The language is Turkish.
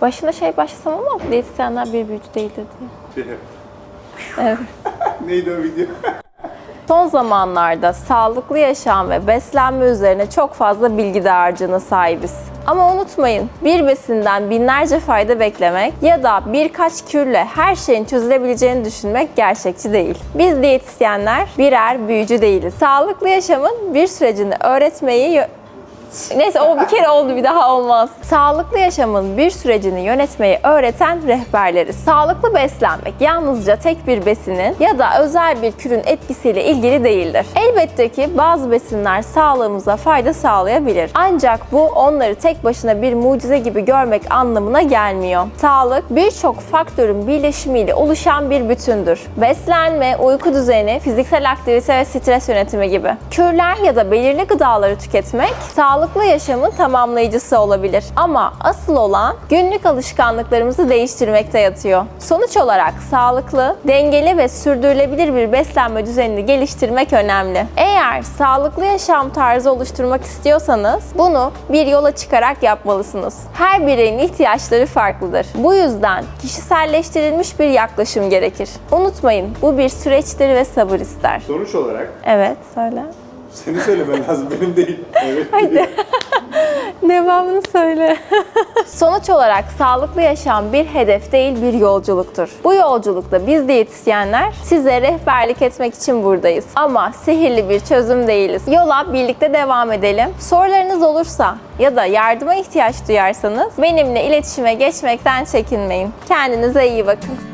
Başına şey başlasam ama diyetisyenler bir büyücü değildir diye. Evet. Neydi o video? Son zamanlarda sağlıklı yaşam ve beslenme üzerine çok fazla bilgi dağarcığına sahibiz. Ama unutmayın, bir besinden binlerce fayda beklemek ya da birkaç kürle her şeyin çözülebileceğini düşünmek gerçekçi değil. Biz diyetisyenler birer büyücü değiliz. Sağlıklı yaşamın bir sürecini öğretmeyi Neyse o bir kere oldu bir daha olmaz. Sağlıklı yaşamın bir sürecini yönetmeyi öğreten rehberleriz. Sağlıklı beslenmek yalnızca tek bir besinin ya da özel bir kürün etkisiyle ilgili değildir. Elbette ki bazı besinler sağlığımıza fayda sağlayabilir. Ancak bu onları tek başına bir mucize gibi görmek anlamına gelmiyor. Sağlık birçok faktörün birleşimiyle oluşan bir bütündür. Beslenme, uyku düzeni, fiziksel aktivite ve stres yönetimi gibi. Kürler ya da belirli gıdaları tüketmek sağlıklı yaşamın tamamlayıcısı olabilir. Ama asıl olan günlük alışkanlıklarımızı değiştirmekte yatıyor. Sonuç olarak sağlıklı, dengeli ve sürdürülebilir bir beslenme düzenini geliştirmek önemli. Eğer sağlıklı yaşam tarzı oluşturmak istiyorsanız bunu bir yola çıkarak yapmalısınız. Her bireyin ihtiyaçları farklıdır. Bu yüzden kişiselleştirilmiş bir yaklaşım gerekir. Unutmayın bu bir süreçtir ve sabır ister. Sonuç olarak Evet, söyle. Seni söylemen lazım benim değil. Evet. Devamını söyle. Sonuç olarak sağlıklı yaşam bir hedef değil bir yolculuktur. Bu yolculukta biz diyetisyenler size rehberlik etmek için buradayız. Ama sihirli bir çözüm değiliz. Yola birlikte devam edelim. Sorularınız olursa ya da yardıma ihtiyaç duyarsanız benimle iletişime geçmekten çekinmeyin. Kendinize iyi bakın.